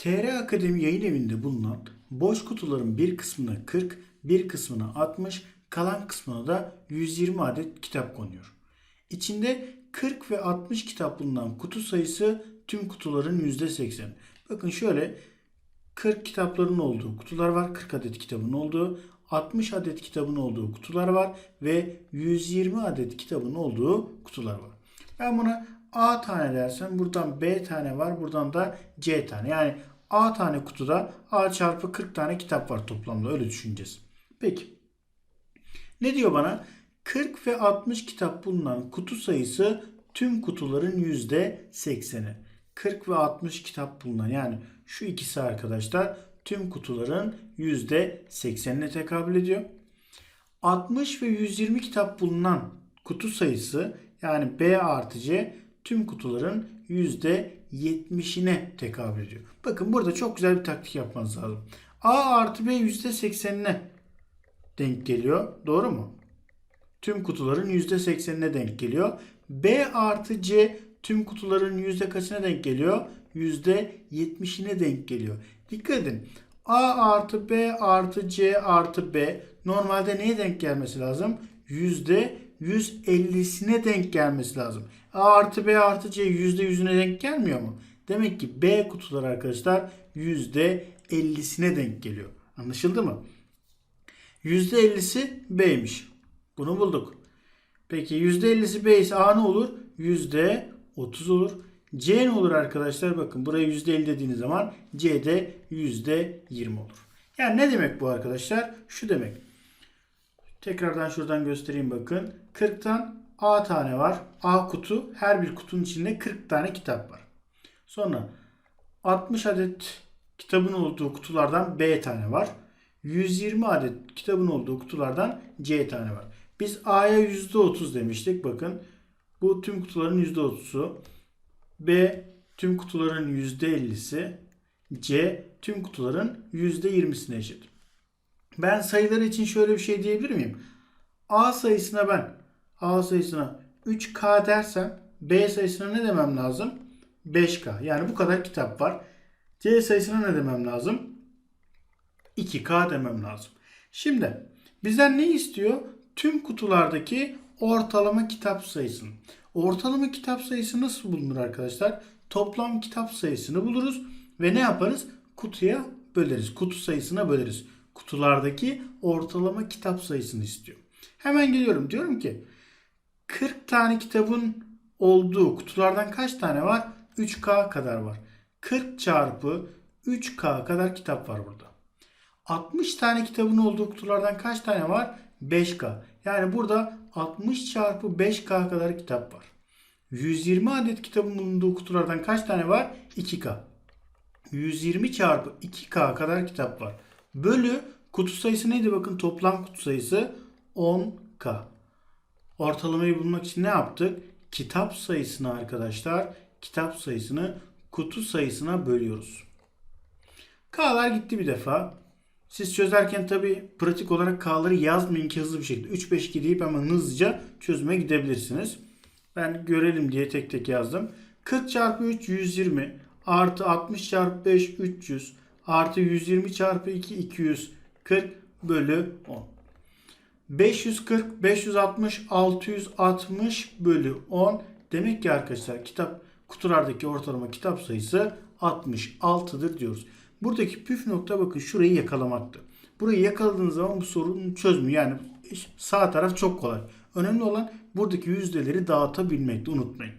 TR Akademi yayın evinde bulunan boş kutuların bir kısmına 40, bir kısmına 60, kalan kısmına da 120 adet kitap konuyor. İçinde 40 ve 60 kitap bulunan kutu sayısı tüm kutuların %80. Bakın şöyle 40 kitapların olduğu kutular var. 40 adet kitabın olduğu, 60 adet kitabın olduğu kutular var ve 120 adet kitabın olduğu kutular var. Ben buna A tane dersem buradan B tane var, buradan da C tane. Yani A tane kutuda A çarpı 40 tane kitap var toplamda öyle düşüneceğiz. Peki. Ne diyor bana? 40 ve 60 kitap bulunan kutu sayısı tüm kutuların %80'i. 40 ve 60 kitap bulunan yani şu ikisi arkadaşlar tüm kutuların %80'ine tekabül ediyor. 60 ve 120 kitap bulunan kutu sayısı yani B artı C tüm kutuların %70'ine tekabül ediyor. Bakın burada çok güzel bir taktik yapmanız lazım. A artı B %80'ine denk geliyor. Doğru mu? Tüm kutuların %80'ine denk geliyor. B artı C tüm kutuların yüzde kaçına denk geliyor? %70'ine denk geliyor. Dikkat edin. A artı B artı C artı B normalde neye denk gelmesi lazım? %150'sine denk gelmesi lazım. A artı B artı C %100'üne denk gelmiyor mu? Demek ki B kutuları arkadaşlar %50'sine denk geliyor. Anlaşıldı mı? %50'si B'ymiş. Bunu bulduk. Peki %50'si B ise A ne olur? %30 olur. C ne olur arkadaşlar? Bakın buraya %50 dediğiniz zaman C de %20 olur. Yani ne demek bu arkadaşlar? Şu demek. Tekrardan şuradan göstereyim bakın. 40'tan A tane var. A kutu. Her bir kutunun içinde 40 tane kitap var. Sonra 60 adet kitabın olduğu kutulardan B tane var. 120 adet kitabın olduğu kutulardan C tane var. Biz A'ya %30 demiştik. Bakın bu tüm kutuların %30'u. B tüm kutuların %50'si. C tüm kutuların %20'sine eşit. Ben sayılar için şöyle bir şey diyebilir miyim? A sayısına ben A sayısına 3K dersem B sayısına ne demem lazım? 5K. Yani bu kadar kitap var. C sayısına ne demem lazım? 2K demem lazım. Şimdi bizden ne istiyor? Tüm kutulardaki ortalama kitap sayısını. Ortalama kitap sayısı nasıl bulunur arkadaşlar? Toplam kitap sayısını buluruz ve ne yaparız? Kutuya böleriz. Kutu sayısına böleriz. Kutulardaki ortalama kitap sayısını istiyor. Hemen geliyorum. Diyorum ki 40 tane kitabın olduğu kutulardan kaç tane var? 3K kadar var. 40 çarpı 3K kadar kitap var burada. 60 tane kitabın olduğu kutulardan kaç tane var? 5K. Yani burada 60 çarpı 5K kadar kitap var. 120 adet kitabın bulunduğu kutulardan kaç tane var? 2K. 120 çarpı 2K kadar kitap var. Bölü kutu sayısı neydi? Bakın toplam kutu sayısı 10K. Ortalamayı bulmak için ne yaptık? Kitap sayısını arkadaşlar, kitap sayısını kutu sayısına bölüyoruz. K'lar gitti bir defa. Siz çözerken tabi pratik olarak K'ları yazmayın ki hızlı bir şekilde. 3-5 deyip hemen hızlıca çözüme gidebilirsiniz. Ben görelim diye tek tek yazdım. 40 çarpı 3 120 artı 60 çarpı 5 300 artı 120 çarpı 2 240 bölü 10. 540, 560, 660 bölü 10. Demek ki arkadaşlar kitap kutulardaki ortalama kitap sayısı 66'dır diyoruz. Buradaki püf nokta bakın şurayı yakalamaktı. Burayı yakaladığınız zaman bu sorunun çözümü yani sağ taraf çok kolay. Önemli olan buradaki yüzdeleri dağıtabilmekti unutmayın.